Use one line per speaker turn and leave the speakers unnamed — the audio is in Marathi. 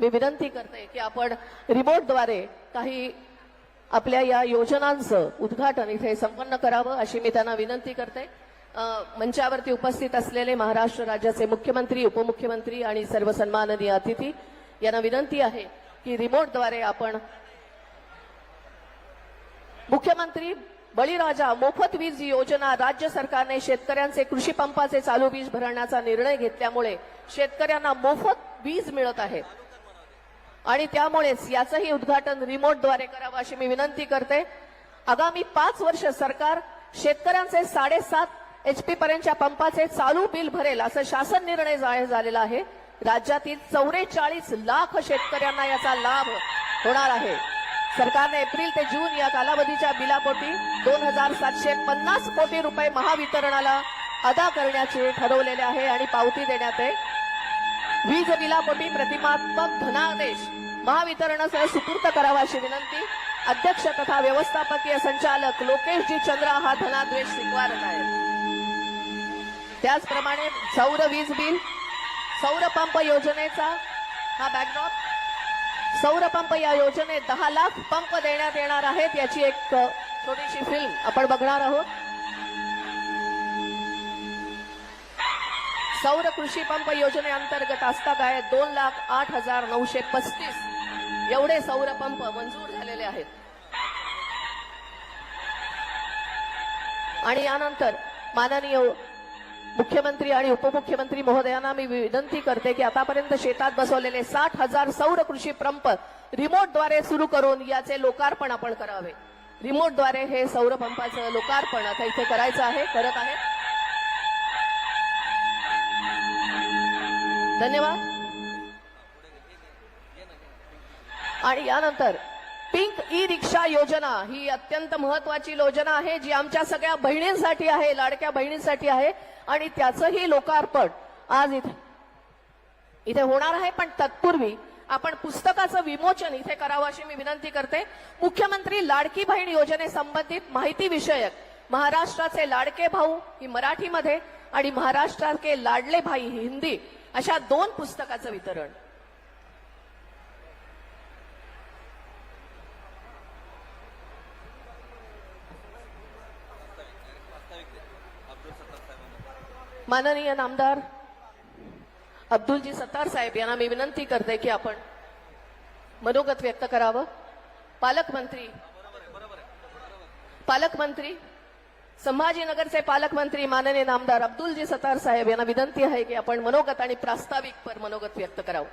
मी विनंती करते की आपण रिमोटद्वारे काही आपल्या या योजनांचं उद्घाटन इथे संपन्न करावं अशी मी त्यांना विनंती करते. मंचावरती उपस्थित असलेले महाराष्ट्र राज्याचे मुख्यमंत्री उपमुख्यमंत्री आणि सर्व सन्माननीय अतिथी यांना विनंती आहे की रिमोटद्वारे आपण मुख्यमंत्री बळीराजा मोफत वीज योजना राज्य सरकारने शेतकऱ्यांचे कृषी पंपाचे चालू वीज भरण्याचा निर्णय घेतल्यामुळे शेतकऱ्यांना मोफत वीज मिळत आहे. आणि त्यामुळेच याचंही उद्घाटन रिमोटद्वारे करावं अशी मी विनंती करते. आगामी पाच वर्ष सरकार शेतकऱ्यांचे साडेसात एचपी पर्यंतच्या पंपाचे चालू बिल भरेल असं शासन निर्णय जाहीर झालेला आहे. राज्यातील चौवेचाळीस लाख शेतकऱ्यांना याचा लाभ होणार आहे. सरकारने एप्रिल ते जून या कालावधीच्या बिलापोटी दोन हजार सातशे पन्नास कोटी रुपये महावितरणाला अदा करण्याचे ठरवलेले आहे आणि पावती देण्यात आहे वीज बिलापोटी प्रतिमात्मक धनादेश. महावितरणासह सुपूर्त करावा अशी विनंती. अध्यक्ष तथा व्यवस्थापकीय संचालक लोकेशजी चंद्रा हा धनादेश स्वीकारत आहेत. त्याचप्रमाणे सौर वीज बिल सौर पंप योजनेचा हा बॅकड्रॉप सौर पंप या योजनेत दहा लाख पंप देण्यात येणार आहेत याची एक थोडीशी छोटीशी फिल्म आपण बघणार आहोत. सौर कृषी पंप योजनेअंतर्गत आस्थागायत दोन लाख आठ हजार नऊशे पस्तीस. एवढे सौर पंप मंजूर झालेले आहेत. आणि यानंतर माननीय मुख्यमंत्री आणि उपमुख्यमंत्री महोदयांना मी विनंती करते की आतापर्यंत शेतात बसवलेले साठ हजार सौर कृषी पंप रिमोटद्वारे सुरू करून याचे लोकार्पण आपण करावे. रिमोटद्वारे हे सौर पंपाचं लोकार्पण आता इथे करायचं आहे करत आहे. धन्यवाद. आणि यानंतर पिंक ई रिक्षा योजना ही अत्यंत महत्वाची योजना आहे जी आमच्या सगळ्या बहिणींसाठी आहे लाडक्या बहिणींसाठी आहे आणि त्याचंही लोकार्पण आज इथे इथे होणार आहे पण तत्पूर्वी आपण पुस्तकाचं विमोचन इथे करावं अशी मी विनंती करते. मुख्यमंत्री लाडकी बहीण योजनेसंबंधित माहिती विषयक महाराष्ट्राचे लाडके भाऊ ही मराठीमध्ये आणि महाराष्ट्राचे लाडले भाई ही हिंदी अशा दोन पुस्तकाचं वितरण. माननीय नामदार अब्दुलजी सत्तार साहेब यांना मी विनंती करते की आपण मनोगत व्यक्त करावं. पालकमंत्री पालकमंत्री संभाजीनगरचे पालकमंत्री माननीय नामदार अब्दुलजी सतार साहेब यांना विनंती आहे की आपण मनोगत आणि प्रास्ताविक पर मनोगत व्यक्त करावं.